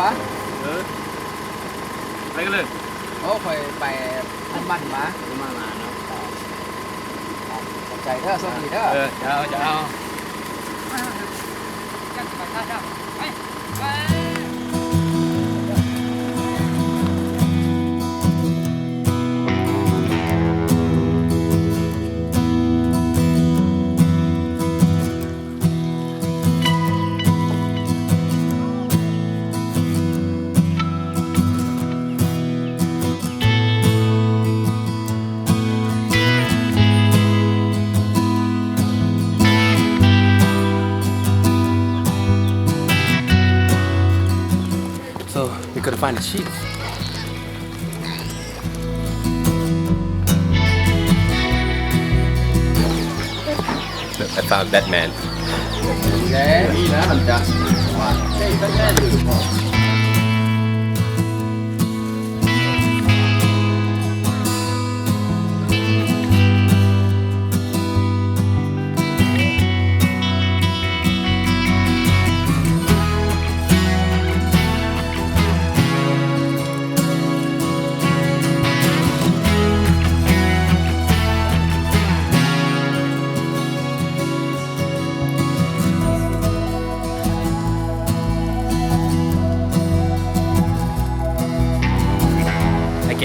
วะเออไปกันเลยโอ้คอยไปอันมันมามามาเนาะขอบใจเด้อสวัสดีเด้อเออเดี๋ยวเดี๋ยว So we find the sheep. Look, I found Batman.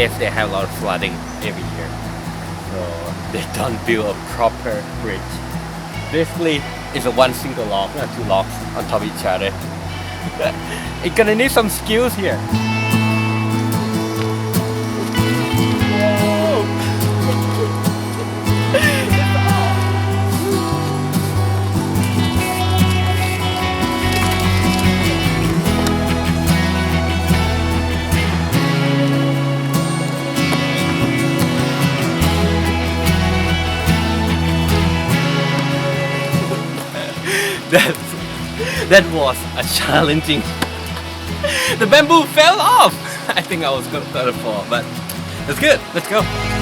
if they have a lot of flooding every year. So they don't build a proper bridge. Basically, it's a one single log, not two logs on top of each other. it's gonna need some skills here. Challenging. The bamboo fell off. I think I was gonna gonna fall, but it's good. Let's go.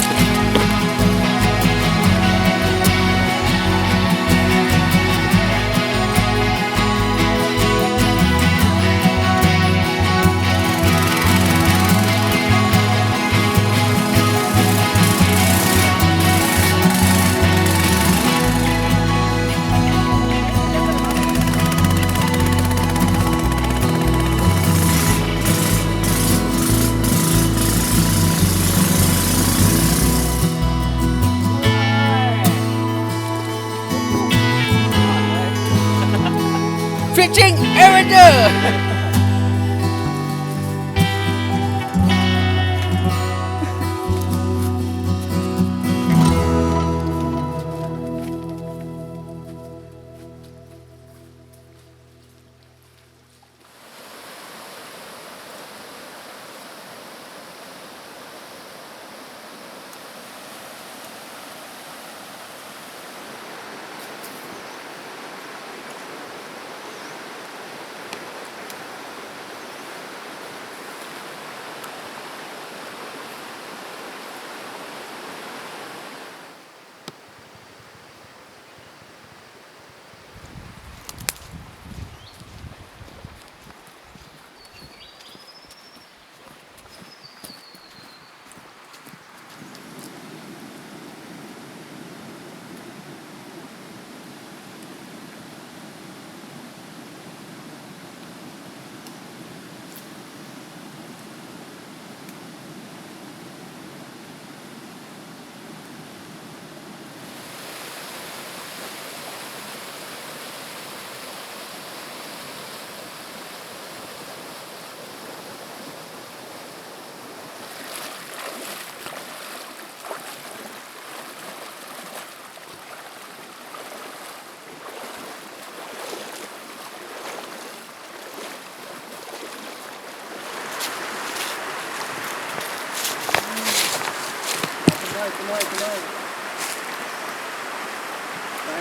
preaching every day.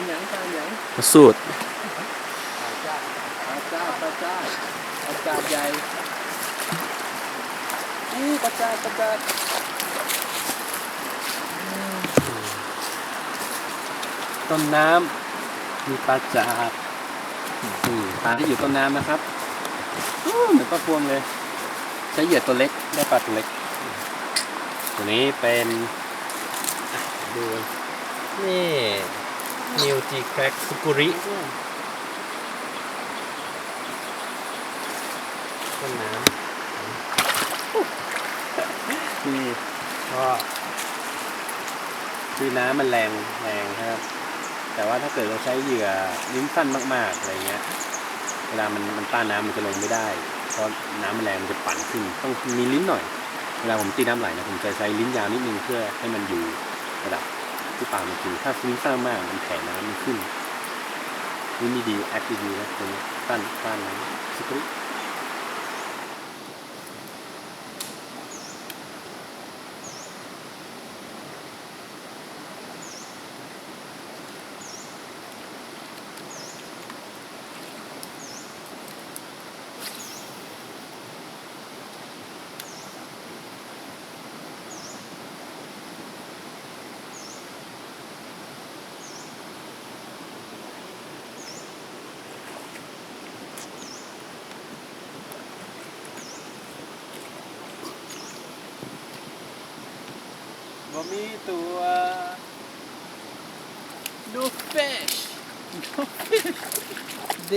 Fishing Avenger. Suit. ปลาจ้าปลาจ้าปลาจ้าใหญ่อู้ปลาจ้าปลาจ้าต้นน้ำมีปลาจาบนี่ปลาที่อยู่ต้นน้ำนะครับอู้เหมือนปลาพวงเลย ใช้เหยื่อตัวเล็กได้ปลาตัวเล็ก ตัวนี้เป็นอะดูนี่ นิวจีแครกสุกุริต้นน้ำนี่ก็คือน้ำมันแรงแรงครับ แต่ว่าถ้าเกิดเราใช้เหยื่อลิ้นสั้นมาก ๆ อะไรเงี้ย เวลามันมันต้านน้ำมันจะลงไม่ได้ เพราะน้ำมันแรงมันจะปั่นขึ้น ต้องมีลิ้นหน่อย เวลาผมตีน้ำไหลนะผมจะใช้ลิ้นยาวนิดนึงเพื่อให้มันอยู่ระดับ ที่ปากมันคือถ้าลิ้นสั้นมากมันแผ่น้ำมันขึ้นนี่มีดีแอคดีๆนะตัวนี้ต้านต้านน้ำสุกริ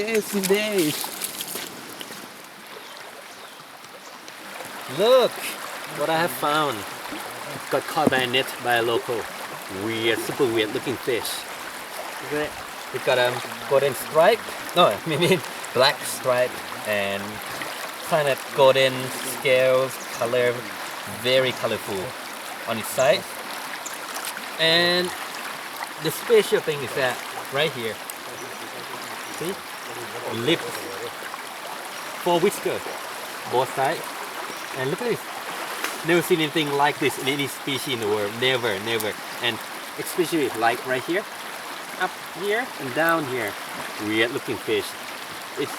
days look what I have found. Got caught by a net by a local. Weird super weird looking fish Look at it. it got um, a golden stripe no I mean black stripe and kind of golden scales color very colorful on its side. And the special thing is that right here, see, lips, four whiskers, both sides. And look at this. Never seen anything like this in any species in the world. Never, never. And especially like right here, up here and down here. Weird looking fish. It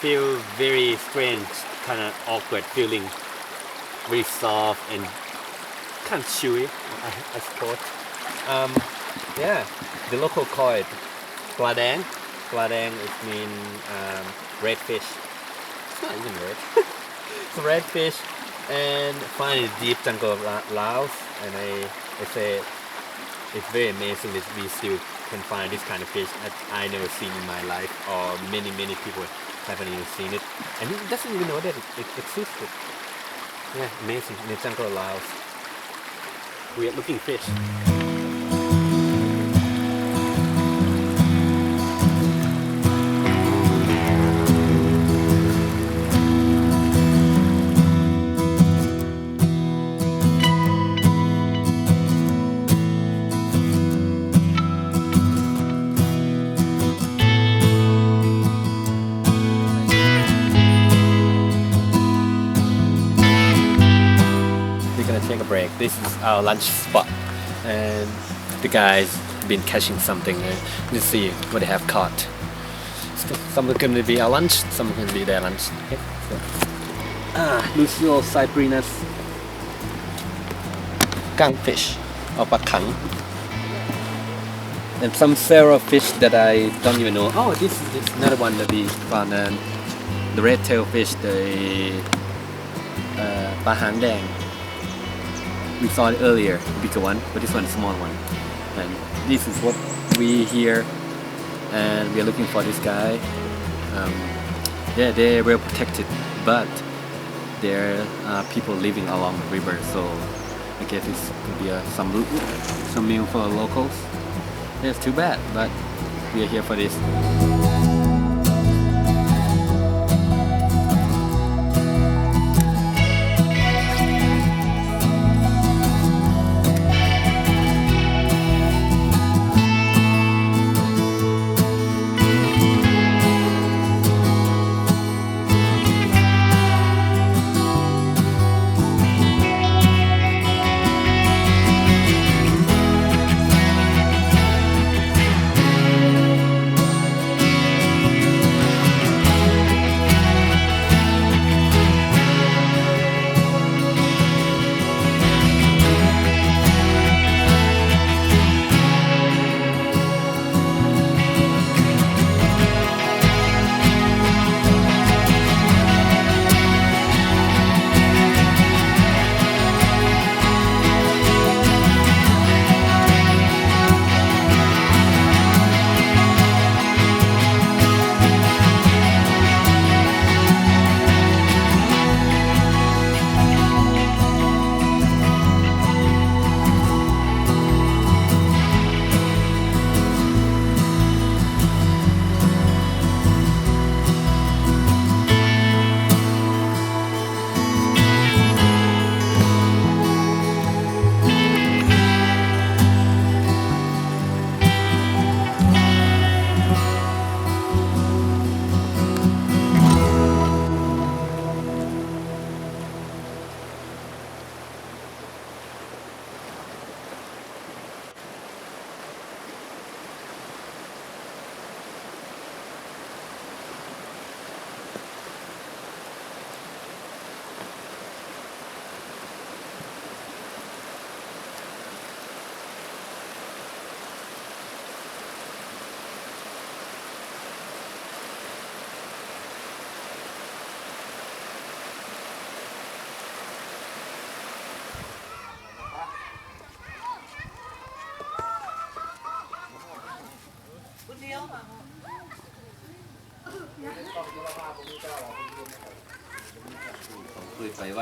feels very strange, kind of awkward feeling. Very soft and kind of chewy, I, I suppose. Um, yeah, the local call it Pladang. Pladang it means um, red fish. It's not even red. it's red fish and find in deep jungle of Laos. And I, I say it's very amazing that we still can find this kind of fish that I never seen in my life or many many people haven't even seen it. And he doesn't even know that it, it existed. Yeah, amazing in the jungle of Laos weird looking fish. our lunch spot, and the guys been catching something. Eh? Uh, let's see what they have caught. Some are going to be our lunch, some are going to be their lunch. Okay, so. Ah, Lucio cyprinus gang fish or bakang. And some feral fish that I don't even know. Oh, this, this is another one that we found. Um, the red tail fish, the uh, bahang dang we saw it earlier, bigger one, but this one is small one. And this is what we hear, and we are looking for this guy. Um, yeah, they're well protected, but there are people living along the river, so I guess this could be a, some some meal for locals. It's too bad, but we are here for this.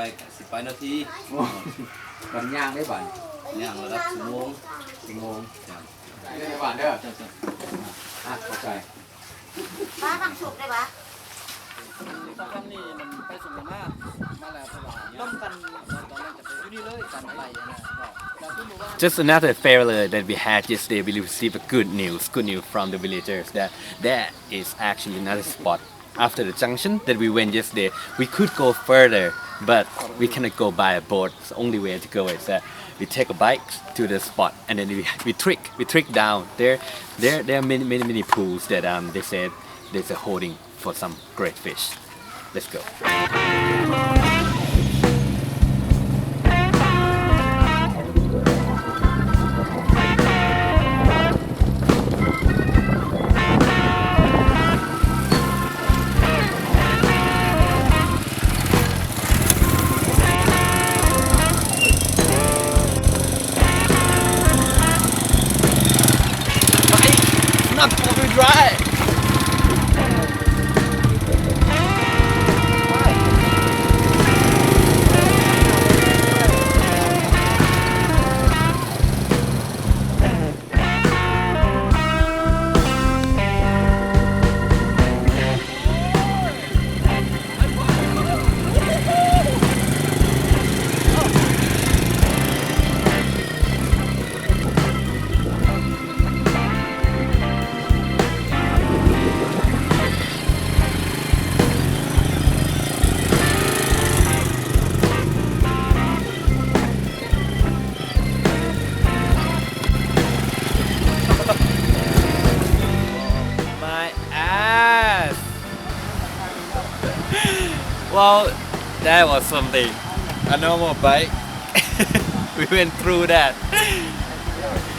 สิบไปนาที โอ้มันย่างได้บ้าน ย่างระดับชั่วโมง สิงโมง จ้ะ ได้บ้านเด้อ จ้ะจ้ะ อ่ะเข้าใจ ป้าทำสุกได้ปะ ตอนนี้มันไปส่งมามาแล้วตลอดต้มกันตอนแรกจะไปอยู่นี่เลยกันอะไรนะก็ขึ้นมาว่า Just another failure that we had yesterday. We received a good news, good news from the villagers that there is actually another spot after the junction that we went yesterday. We could go further, but we cannot go by a boat. The only way to go is that we take a bike to the spot and then we, we trick, we trick down. There, there, there are many, many, many pools that um, they said there's a holding for some great fish. Let's go. or something. A normal bike. we went through that.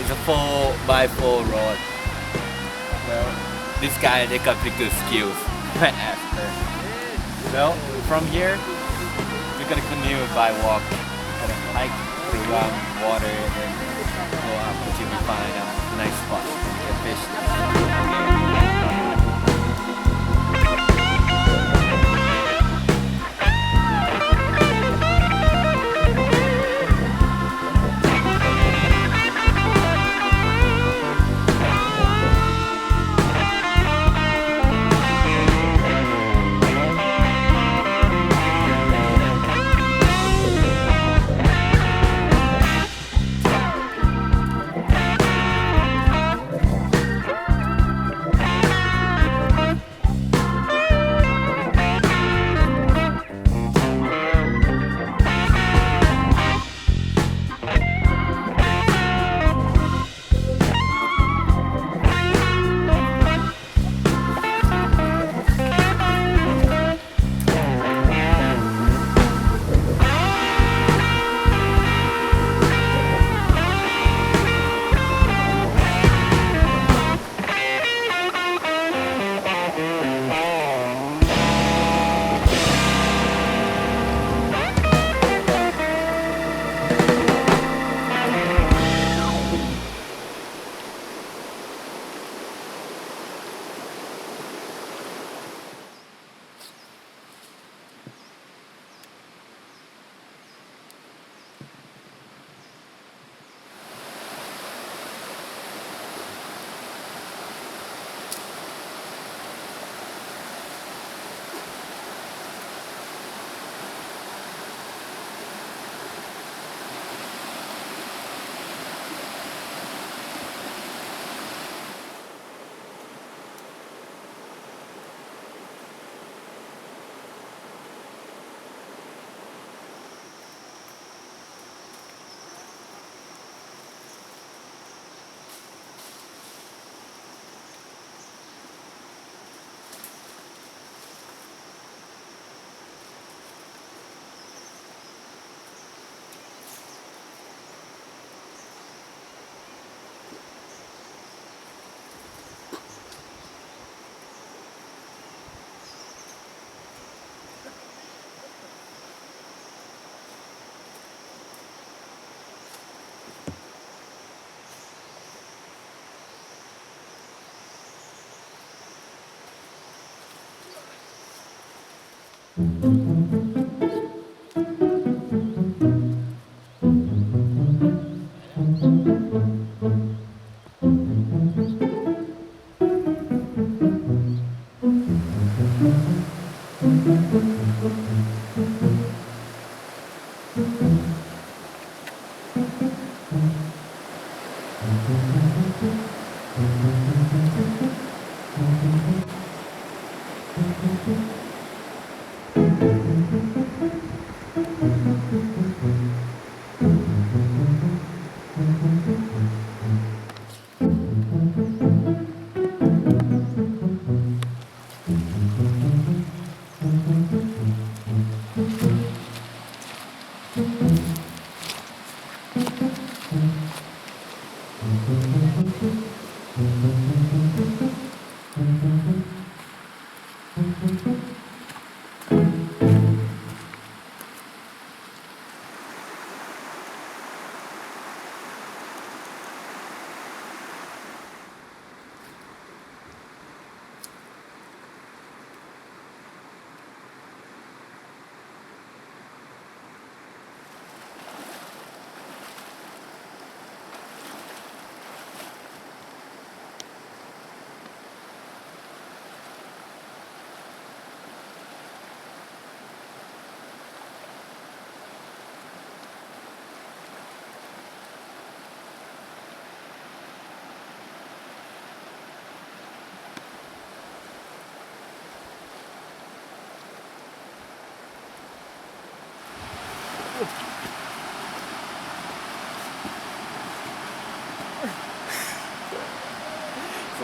It's a 4 by 4 road. Well, this guy, they got pretty good skills. Well, from here, we're gonna continue by walk. We're gonna hike through um, water and go up until we find a nice spot to get fish.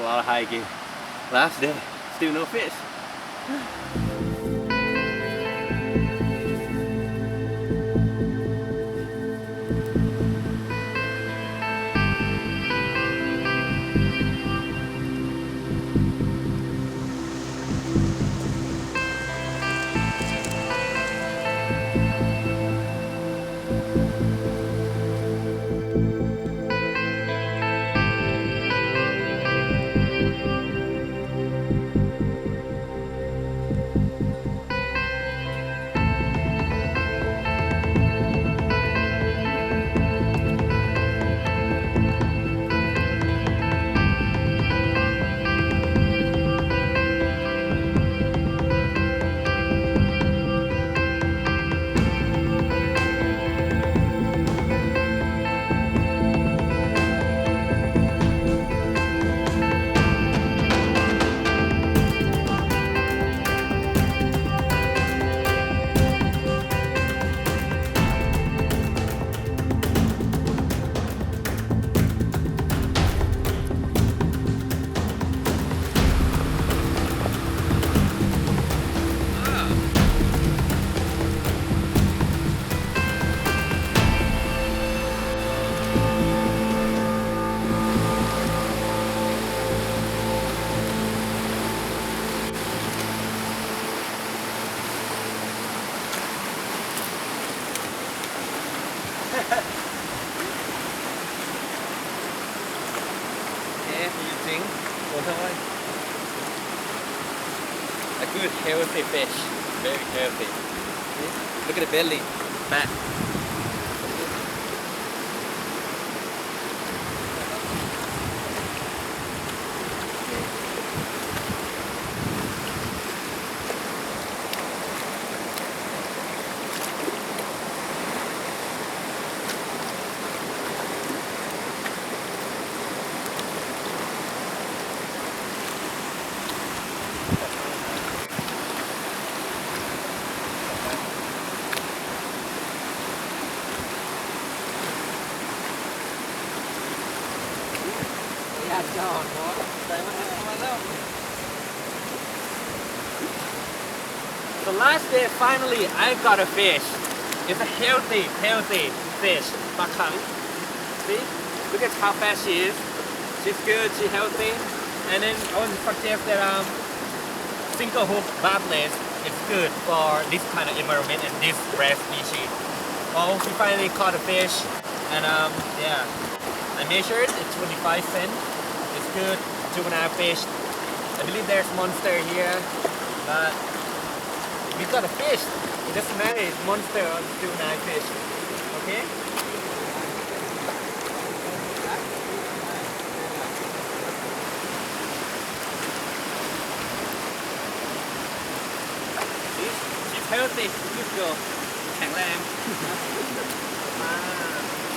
Lot of hiking. Last day, still no fish. Healthy fish. Very healthy. See? Look at the belly. Back. So last day, finally, I got a fish. It's a healthy, healthy fish. Bakang. See? Look at how fast she is. She's good, she's healthy. And then I to suggest that um, single hook barbless is good for this kind of environment and this rare species. Oh, we finally caught a fish. And um, yeah, I measured, it's 25 cents. It's good, juvenile fish. I believe there's monster here, but we got a fish. It doesn't matter it's monster or juvenile fish. Okay? She's, she's healthy. Good girl. แข็งแรง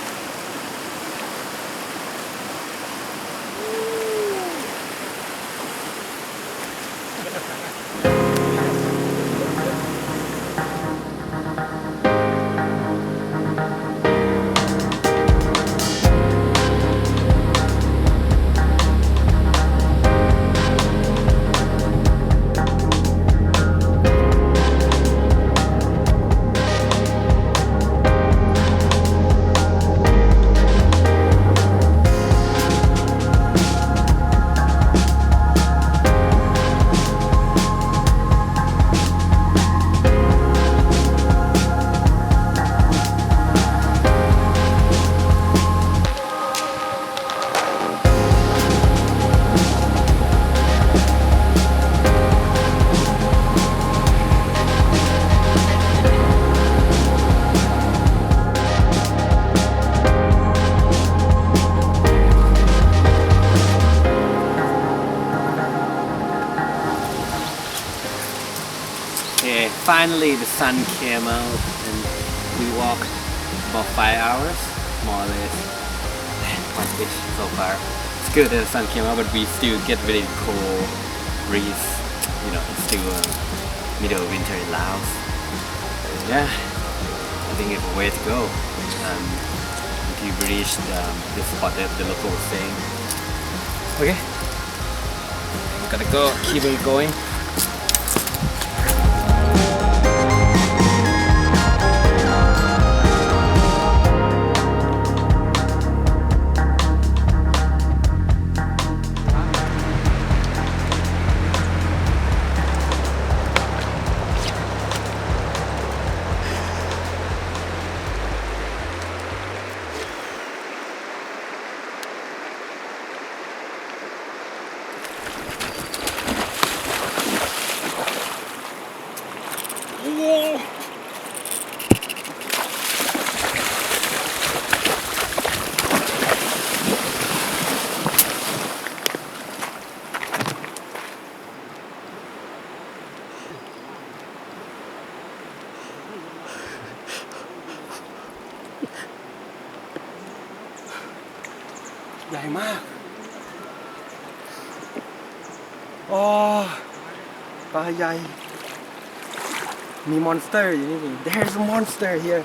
finally the sun came out and we walked about five hours, more or less. Quite good so far. It's good that the sun came out, but we still get really cold breeze. You know, it's still uh, middle of winter in Laos. But Yeah, I think it's a way to go. Um, we reached um, the spot that the local was saying. Okay, gotta go. Keep it going. ใหญ่มากโอ้ปลาใหญ่ มีมอนสเตอร์อยู่นี่นี่ There's a monster here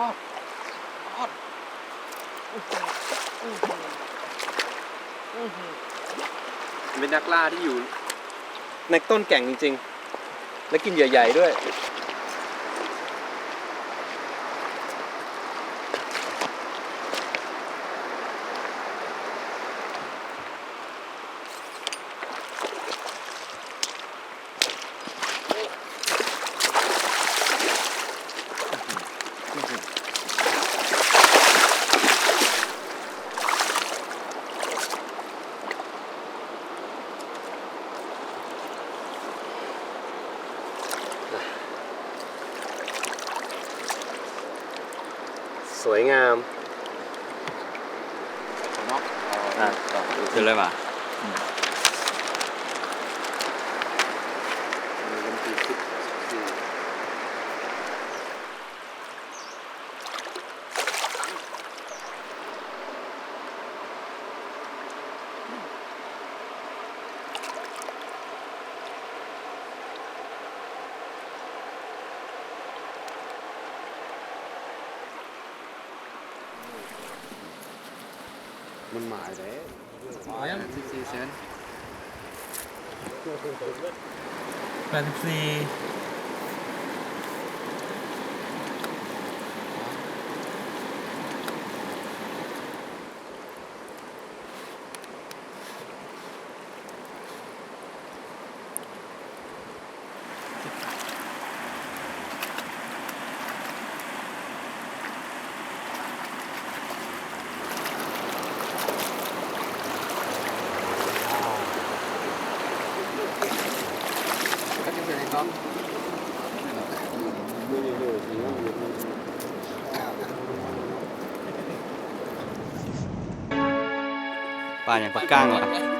Oh, เป็นนั กล่าที่อยู่ในต้นแก่งจริง ๆ และกินใหญ่ๆด้วย สวยงามอะเสร็จเลยป่ะ แปดสิ 反正不干了。